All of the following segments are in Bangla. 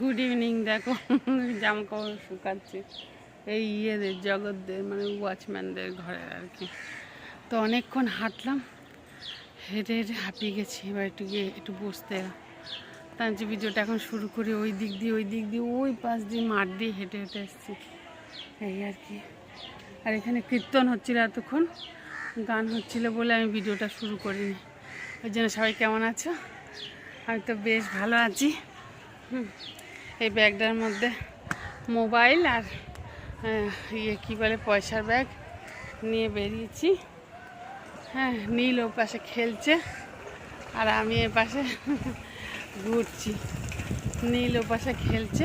গুড ইভিনিং দেখো। জামা কাপড় শুকাচ্ছে। এই ইয়েদের, জগৎদের মানে ওয়াচম্যানদের ঘরে আর কি। তো অনেকক্ষণ হাঁটলাম, হেঁটে হেঁটে হাঁপিয়ে গেছি। এবার একটু গিয়ে একটু বসতে এলাম। তার যে ভিডিওটা এখন শুরু করি, ওই দিক দিয়ে, ওই দিক দিয়ে, ওই পাশ দিয়ে মাঠ দিয়ে হেঁটে হেঁটে এসেছি। এই আর কি। আর এখানে কীর্তন হচ্ছিল এতক্ষণ, গান হচ্ছিল বলে আমি ভিডিওটা শুরু করিনি। ওই জন্য সবাই কেমন আছো? আমি তো বেশ ভালো আছি। এই ব্যাগটার মধ্যে মোবাইল আর ইয়ে কী বলে, পয়সার ব্যাগ নিয়ে বেরিয়েছি। হ্যাঁ নীল ও পাশে খেলছে আর আমি এ পাশে ঘুরছি। নীল ও পাশে খেলছে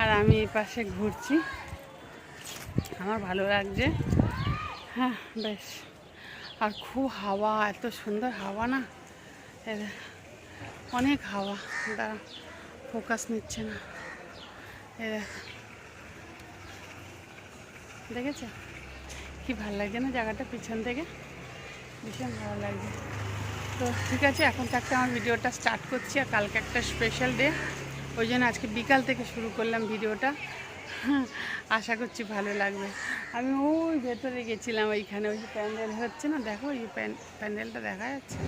আর আমি এই পাশে ঘুরছি। আমার ভালো লাগছে। হ্যাঁ বেশ। আর খুব হাওয়া, এত সুন্দর হাওয়া না। এ অনেক হাওয়া, দাঁড়া। ফোকাস নিচ্ছে না। এ দেখ। দেখেছ? কি ভালো লাগছে না জায়গাটা পিছন থেকে? ভীষণ ভালো লাগছে। তো ঠিক আছে, এখন থাকতে আমার ভিডিওটা স্টার্ট করছি আর কালকে একটা স্পেশাল ডে ওই জন্য আজকে বিকাল থেকে শুরু করলাম ভিডিওটা। আশা করছি ভালো লাগবে। আমি ওই ভেতরে গেছিলাম ওইখানে, ওই যে প্যান্ডেল হচ্ছে না, দেখো ওই প্যান- প্যান্ডেলটা দেখা যাচ্ছে।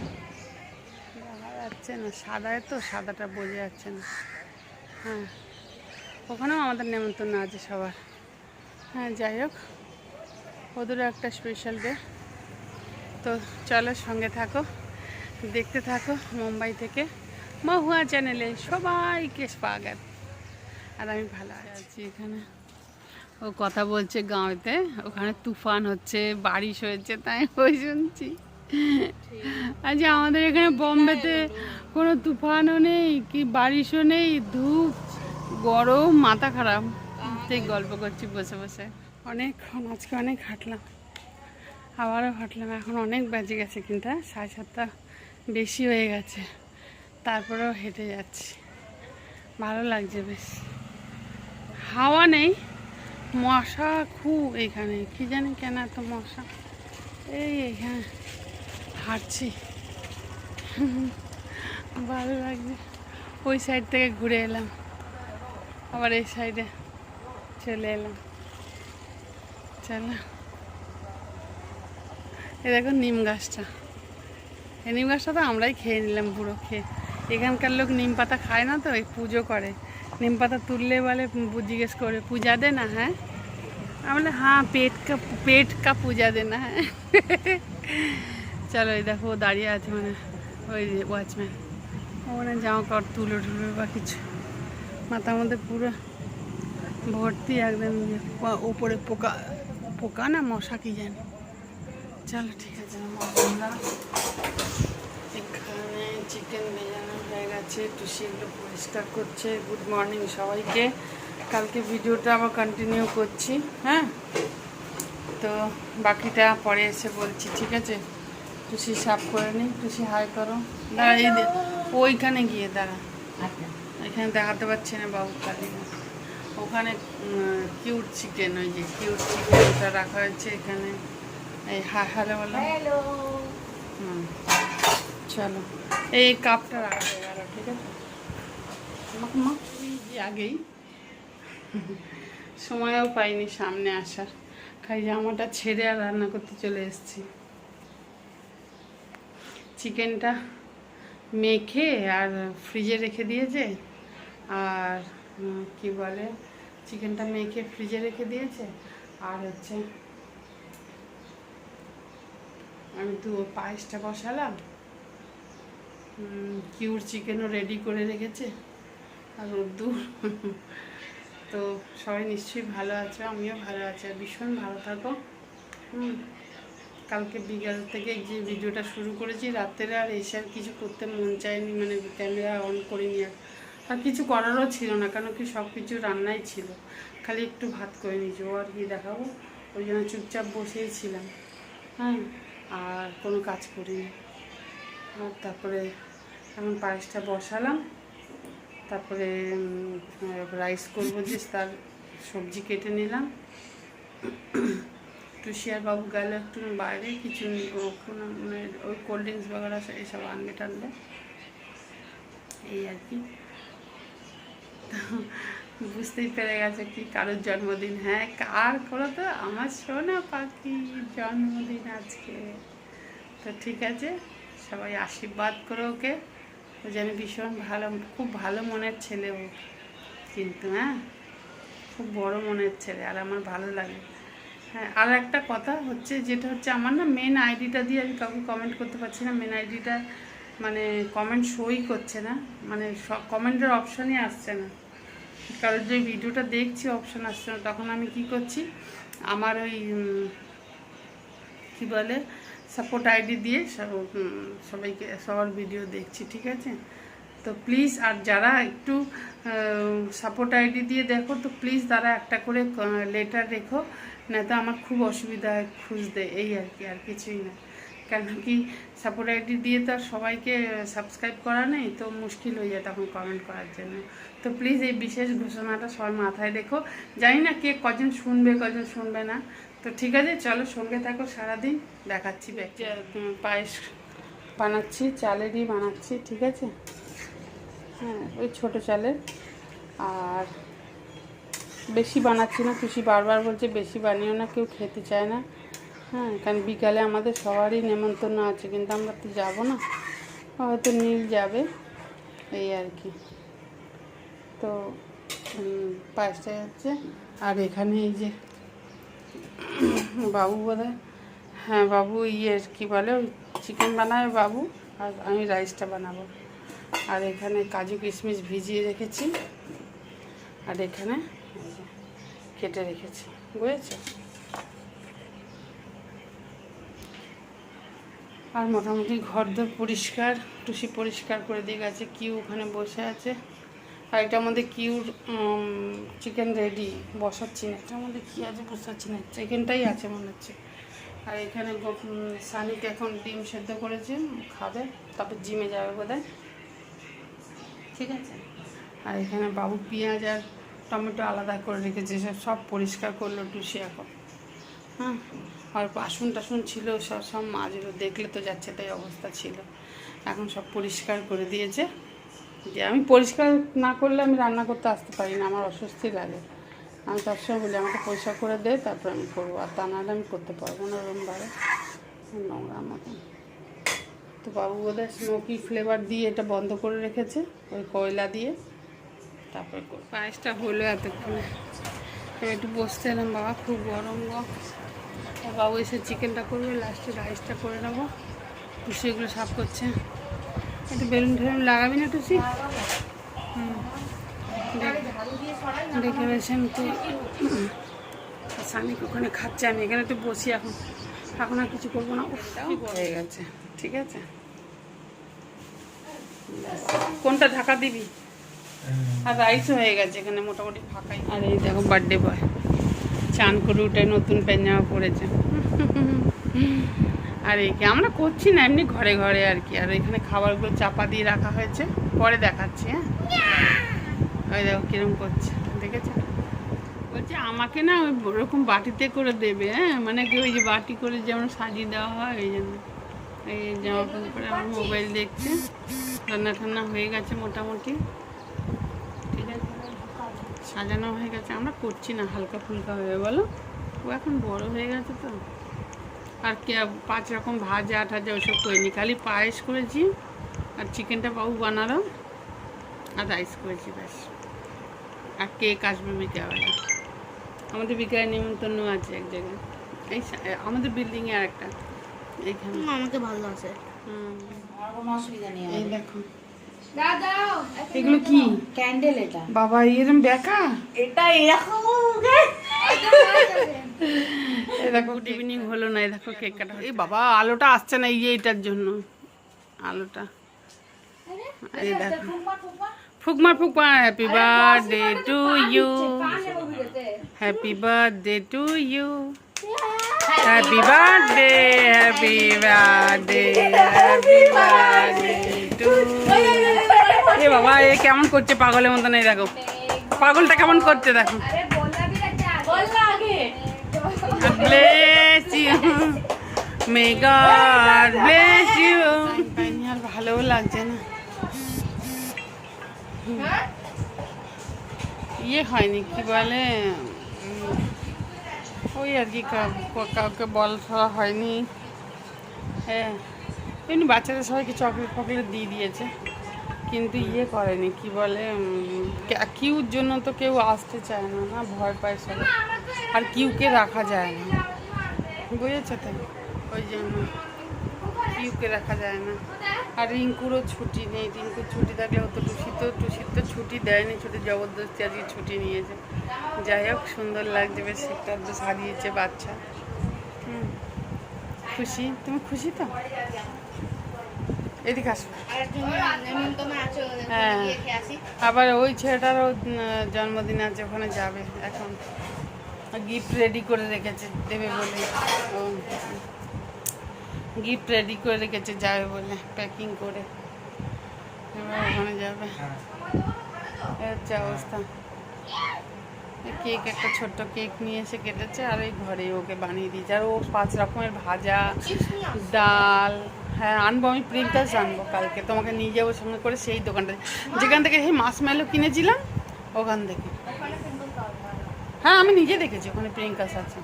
যাচ্ছে না, সাদায় তো, সাদাটা বোঝা যাচ্ছে না। হ্যাঁ ওখানেও আমাদের নেমন্তন্ন আছে সবার। হ্যাঁ যাই হোক, ওদেরও একটা স্পেশাল ডে তো চলো সঙ্গে থাকো, দেখতে থাকো মুম্বাই থেকে। মহুয়া চ্যানেলে সবাইকে স্বাগত। আর আমি ভালো আছি। এখানে। ও কথা বলছে গাঁওতে, ওখানে তুফান হচ্ছে, বারিশ হয়েছে, তাই ওই শুনছি। আচ্ছা আমাদের এখানে বোম্বেতে কোনো তুফানও নেই কি বারিশও নেই ধূপ গরম মাথা খারাপ। ঠিক গল্প করছি বসে বসে। অনেকক্ষণ আজকে অনেক হাঁটলাম। আবারও হাঁটলাম এখন অনেক বাজে গেছে কিন্তু হ্যাঁ, সাড়ে সাতটা বেশি হয়ে গেছে। তারপরেও হেঁটে যাচ্ছি। ভালো লাগছে বেশ। হাওয়া নেই মশা খুব এখানে। কি জানি কেন এত মশা। এই এখানে হাঁটছি। ভালো লাগছে। ওই সাইড থেকে ঘুরে এলাম। আবার এই সাইডে চলে এলাম। চলো। এই দেখো নিম গাছটা। এই নিম গাছটা তো আমরাই খেয়ে নিলাম পুরো খেয়ে। এখানকার লোক নিম পাতা খায় না তো, এই পুজো করে। নিম পাতা তুললে বলে জিজ্ঞেস করে পূজা দে না হ্যাঁ? আমি বলে হ্যাঁ পেট কা পেট কা পূজা দে না হ্যাঁ? চলো এই দেখো দাঁড়িয়ে আছে মানে ওই ওয়াচম্যান ও মানে জামা কাপড় তুলো টুলো বা কিছু। মাথার মধ্যে পুরো ভর্তি একদম ইয়ে, উপরে পোকা পোকা না মশা কি জানি। চলো ঠিক আছে আমরা এখানে চিকেন ভেজানো হয়ে গেছে টুসি এগুলো পরিষ্কার করছে। গুড মর্নিং সবাইকে। কালকে ভিডিওটা আবার কন্টিনিউ করছি হ্যাঁ? তো বাকিটা পরে এসে বলছি ঠিক আছে? টুসি সাফ করে নিই টুসি হাই করো। দাঁড়া এই ওইখানে গিয়ে দাঁড়া। এখানে দেখাতে পারছি না বাবু কালী। ওখানে কিউট চিকেন ওই যে কিউট চিকেনটা রাখা হয়েছে এখানে। এই হা হ্যালো বলো। হুম চলো। এই কাপটা রাখা হয়ে গেল ঠিক আছে? আগেই। সময়ও পাইনি সামনে আসার। খাই জামাটা ছেড়ে আর রান্না করতে চলে এসেছি। চিকেনটা মেখে আর ফ্রিজে রেখে দিয়েছে। আর কি বলে, চিকেনটা মেখে ফ্রিজে রেখে দিয়েছে। আর হচ্ছে, আমি তো পায়েসটা বসালাম। কিউর চিকেনও রেডি করে রেখেছে। আর রোদ্দুর। তো সবাই নিশ্চয়ই ভালো আছে, আমিও ভালো আছি, আর ভীষণ ভালো থাকো। হুম। কালকে বিকাল থেকে যে ভিডিওটা শুরু করেছি, রাত্রে আর এসে আর কিছু করতে মন চায়নি মানে ক্যামেরা অন করিনি আর। আর কিছু করারও ছিল না কেন কি সব কিছু রান্নাই ছিল। খালি একটু ভাত করে নিয়েছি, ও আর কি দেখাবো। ওই জন্য চুপচাপ বসেই ছিলাম। হ্যাঁ আর কোনো কাজ করিনি। আর তারপরে এখন পায়েসটা বসালাম। তারপরে রাইস করব, যে তার সবজি কেটে নিলাম। টুসিয়ার বাবু গেল একটু বাইরে কিছু কোনো মানে ওই কোল্ড ড্রিঙ্কস বাগারা এসব আনবে টানবে এই আর কি। বুঝতেই পেরে গেছে কি কারোর জন্মদিন। হ্যাঁ কার করো তো? আমার সোনা পাখি জন্মদিন আজকে। তো ঠিক আছে, সবাই আশীর্বাদ করো ওকে। ও যেন ভীষণ ভালো, খুব ভালো মনের ছেলে ও। কিন্তু হ্যাঁ খুব বড় মনের ছেলে, আর আমার ভালো লাগে। হ্যাঁ আর একটা কথা হচ্ছে যেটা হচ্ছে আমার না মেন আইডিটা দিয়ে আমি কাউকে কমেন্ট করতে পারছি না। মেন আইডিটা মানে কমেন্ট শোই করছে না। মানে কমেন্টের অপশানই আসছে না। কারণ যে ভিডিওটা দেখছি অপশান আসছে না। তখন আমি কি করছি, আমার ওই কি বলে সাপোর্ট আইডি দিয়ে সব সবাইকে, সবার ভিডিও দেখছি, ঠিক আছে? তো প্লিজ আর যারা একটু সাপোর্ট আইডি দিয়ে দেখো, তো প্লিজ তারা একটা করে লেটার রেখো না তো আমার খুব অসুবিধা হয় খুঁজতে, এই আর কি, আর কিছুই না। কেন কি সাপোর্ট আইডি দিয়ে তো আর সবাইকে সাবস্ক্রাইব করা নেই, তো মুশকিল হয়ে যায় তখন কমেন্ট করার জন্য। তো প্লিজ এই বিশেষ ঘোষণাটা সবার মাথায় রেখো। জানি না কে কজন শুনবে কজন শুনবে না। তো ঠিক আছে, চলো সঙ্গে থাকো, সারাদিন দেখাচ্ছি পায়েস বানাচ্ছি, চালেরই বানাচ্ছি, ঠিক আছে? হ্যাঁ ওই ছোটো চালের। আর বেশি বানাচ্ছি না খুশি বারবার বলছে বেশি বানিয়েও না, কেউ খেতে চায় না। হ্যাঁ কারণ বিকালে আমাদের সবারই নেমন্তন্ন আছে, কিন্তু আমরা তো যাব না। হয়তো নীল যাবে, এই আর কি। তো পায়েসটা হচ্ছে, আর এখানে এই যে বাবু বোধ হ্যাঁ বাবু ইয়ে কি বলে চিকেন বানাবে বাবু, আর আমি রাইসটা বানাবো। আর এখানে কাজু কিশমিশ ভিজিয়ে রেখেছি। আর এখানে কেটে রেখেছি। বুঝেছ? আর মোটামুটি ঘর ঘরদোর পরিষ্কার, টুসি পরিষ্কার করে দিয়ে গেছে, কিউ ওখানে বসে আছে। আর এটার মধ্যে কিউর চিকেন রেডি বসাচ্ছি না। এটার মধ্যে কী আছে বসাচ্ছি না। চিকেনটাই আছে মনে হচ্ছে। আর এখানে সানিকে এখন ডিম সেদ্ধ করেছে, খাবে। তারপর জিমে যাবে বোধহয়। ঠিক আছে? আর এখানে বাবু পেঁয়াজ আর টমেটো আলাদা করে রেখেছে, সব সব পরিষ্কার করল টুসি এখন হ্যাঁ আর বাসন টাসন ছিল, সব সব মাজলো, দেখলে তো যাচ্ছে তাই অবস্থা ছিল। এখন সব পরিষ্কার করে দিয়েছে। যে আমি পরিষ্কার না করলে আমি রান্না করতে আসতে পারি না, আমার অস্বস্তি লাগে। আমি সবসময় বলি, আমাকে পরিষ্কার করে দে, তারপর আমি করব। আর তা নাহলে আমি করতে পারব না ওরমভাবে নোংরা মতন। তো বাবু বোধহয় স্মোকি ফ্লেভার দিয়ে এটা বন্ধ করে রেখেছে, ওই কয়লা দিয়ে। তারপরে। পায়েসটা হলো এতক্ষণে। এবার একটু বসতে এলাম, বাবা, খুব গরম গো। বাবু এসে চিকেনটা করবে লাস্টে রাইসটা করে নেব। টুসি এগুলো সাফ করছে। একটু বেলুন ঠেলুন লাগাবি না টুসি? হুম। দেখ- দেখে বেছেন তো স্বামীকে ওখানে খাচ্ছে, আমি এখানে একটু বসি এখন। এখন আর কিছু করব না। হয়ে গেছে। ঠিক আছে? কোনটা ঢাকা দিবি? আর রাইসও হয়ে গেছে এখানে, মোটামুটি ফাঁকাই। আর এই দেখো বার্থডে বয় চান করে উঠে নতুন প্যান্ট জামা পরেছে। আর এই আমরা করছি না, এমনি ঘরে ঘরে আর কি। আর এখানে খাবারগুলো চাপা দিয়ে রাখা হয়েছে। পরে দেখাচ্ছি হ্যাঁ? ওই দেখো কিরম করছে, দেখেছ? বলছে আমাকে না ওই ওরকম বাটিতে করে দেবে হ্যাঁ? মানে কি ওই যে বাটি করে যেমন সাজিয়ে দেওয়া হয় ওই জন্য এই জামা প্যান্ট পরে আমার মোবাইল দেখছে। রান্না টান্না হয়ে গেছে মোটামুটি। ঠিক আছে? সাজানো হয়ে গেছে। আমরা করছি না, হালকা ফুলকা হয়ে বলো? ও এখন বড় হয়ে গেছে তো। আর কে পাঁচ রকম ভাজা টাজা ওসব করিনি, খালি পায়েস করেছি আর চিকেনটা বাবু বানালো। আর রাইস করেছি ব্যাস। আর কেক আসবে বিকেলবেলা আমাদের বিকেলে নিমন্ত্রণ আছে এক জায়গায়। এই আমাদের বিল্ডিংয়ে আর একটা এইখানে আমাকে ভালো আছে। হুম, আমার কোনো অসুবিধা নেই এই দেখো। এগুলো কি? ক্যান্ডেল এটা। বাবা এরম বেকা? এটা এরকম দেখো গুড ইভিনিং হলো না এই দেখো কেক কাটা এই বাবা আলোটা আসছে না এই যে এইটার জন্য। আলোটা। এই দেখো। ফুকমার ফুকমার happy birthday to you happy birthday to you happy birthday happy birthday happy birthday to এ বাবা এ কেমন করছে পাগলের মতন এই দেখো। পাগলটা কেমন করছে দেখো। bless you. May God bless you. পাইনি ভালোও লাগছে না। ইয়ে হয়নি, কি বলে ওই আর কি কাউকে বল ধরা হয়নি। হ্যাঁ এমনি বাচ্চাদের সবাইকে চকলেট ফকলেট দিয়ে দিয়েছে, কিন্তু ইয়ে করেনি, কি বলে কিউর জন্য তো কেউ আসতে চায় না না, ভয় পায় সবাই। আর কিউকে রাখা যায় না, বুঝেছ তো? ওই জন্য। কিউকে রাখা যায় না। আর রিঙ্কুরও ছুটি নেই। রিঙ্কুর ছুটি থাকলে হতো টুসি তো টুসির তো ছুটি দেয়নি, ছুটি জবরদস্তি আজকে ছুটি নিয়েছে। যাই হোক, সুন্দর লাগছে বেশ, একটা তো সারিয়েছে বাচ্চা। হুম। খুশি? তুমি খুশি তো? এদিকে আসো। হ্যাঁ। আবার ওই ছেলেটারও জন্মদিন আছে, ওখানে যাবে এখন। গিফট রেডি করে রেখেছে, দেবে বলে গিফট রেডি করে রেখেছে, যাবে বলে প্যাকিং করে। এবার ওখানে যাবে। হচ্ছে অবস্থা। কেক একটা ছোট্ট কেক নিয়ে এসে কেটেছে, আর ওই ঘরে ওকে বানিয়ে দিয়েছে। আর ও পাঁচ রকমের ভাজা, ডাল হ্যাঁ আনব, আমি প্রিন্টাস আনব কালকে। তোমাকে নিয়ে যাব সঙ্গে করে সেই দোকানটা। যেখান থেকে সেই মাছ মেলো কিনেছিলাম, ওখান থেকে। হ্যাঁ আমি নিজে দেখেছি, ওখানে প্রিঙ্কাস আছে।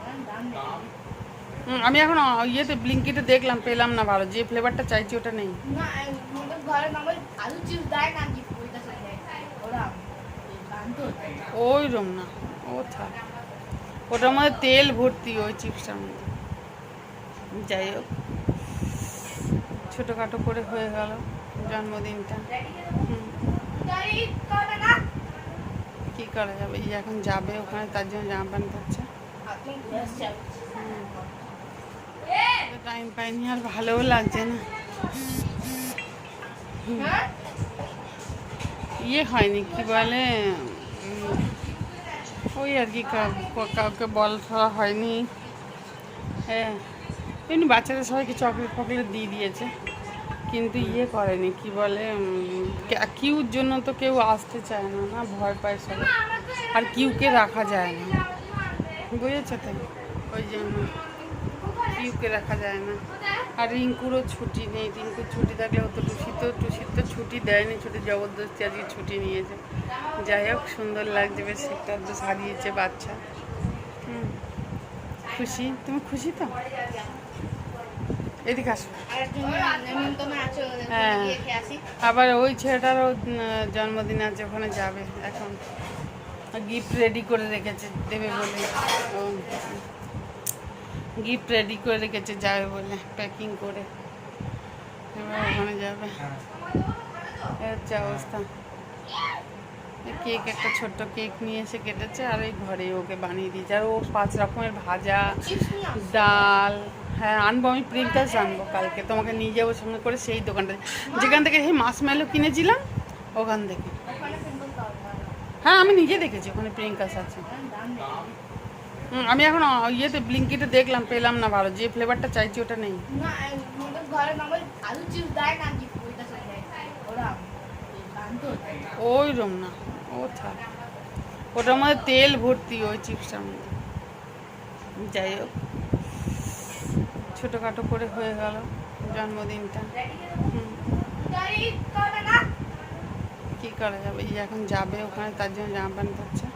আমি এখন ইয়েতে ব্লিঙ্কিতে দেখলাম পেলাম না ভালো। যে ফ্লেভারটা চাইছি ওটা নেই। ওই রম না ও থাক। ওটার মধ্যে তেল ভর্তি ওই চিপসটার মধ্যে। যাই হোক। ছোটোখাটো করে হয়ে গেল জন্মদিনটা। হুম, কি করা যাবে? এখন যাবে ওখানে তার জন্য জামা প্যান্ট ধরছে টাইম পাইনি, আর ভালোও লাগছে না। ইয়ে হয়নি, কি বলে ওই আর কি কাউকে বল ধরা হয়নি। হ্যাঁ এমনি বাচ্চাদের সবাইকে চকলেট ফকলেট দিয়ে দিয়েছে, কিন্তু ইয়ে করেনি, কি বলে কিউর জন্য তো কেউ আসতে চায় না না ভয় পায় সবাই। আর কিউকে রাখা যায় না, বুঝেছ তাই? ওই জন্য। কিউকে রাখা যায় না। আর রিঙ্কুরও ছুটি নেই। রিঙ্কুর ছুটি থাকলে হতো টুসি তো টুসির তো ছুটি দেয়নি, ছুটি জবরদস্তি আজকে ছুটি নিয়েছে। যাই হোক, সুন্দর লাগছে বেশ, একটা তো সারিয়েছে বাচ্চা। খুশি? তুমি খুশি তো? এদিকে আসো। হ্যাঁ। আবার ওই ছেলেটারও জন্মদিন আছে, ওখানে যাবে এখন। গিফট রেডি করে রেখেছে, দেবে বলে। ও গিফট রেডি করে রেখেছে, যাবে বলে প্যাকিং করে। এবার ওখানে যাবে। হচ্ছে অবস্থা। কেক একটা ছোট্ট কেক নিয়ে এসে কেটেছে, আর এই ঘরে ওকে বানিয়ে দিয়েছে। আর ও পাঁচ রকমের ভাজা, ডাল হ্যাঁ আনব, আমি প্রিন্টাস আনব কালকে। তোমাকে নিয়ে যাব সঙ্গে করে সেই দোকানটা যেখান থেকে সেই মাছ মেলো কিনেছিলাম, ওখান থেকে। হ্যাঁ আমি নিজে দেখেছি, ওখানে প্রিঙ্কাস আছে। আমি এখন ইয়েতে ব্লিঙ্কিতে দেখলাম পেলাম না ভালো যে ফ্লেভারটা চাইছি ওটা নেই। ওই রম না ও থাক। ওটার মধ্যে তেল ভর্তি ওই চিপসটার মধ্যে। যাই হোক ছোটোখাটো করে হয়ে গেল জন্মদিনটা। হুম। কি করা যাবে? এখন যাবে ওখানে তার জন্য জামা প্যান্ট হুম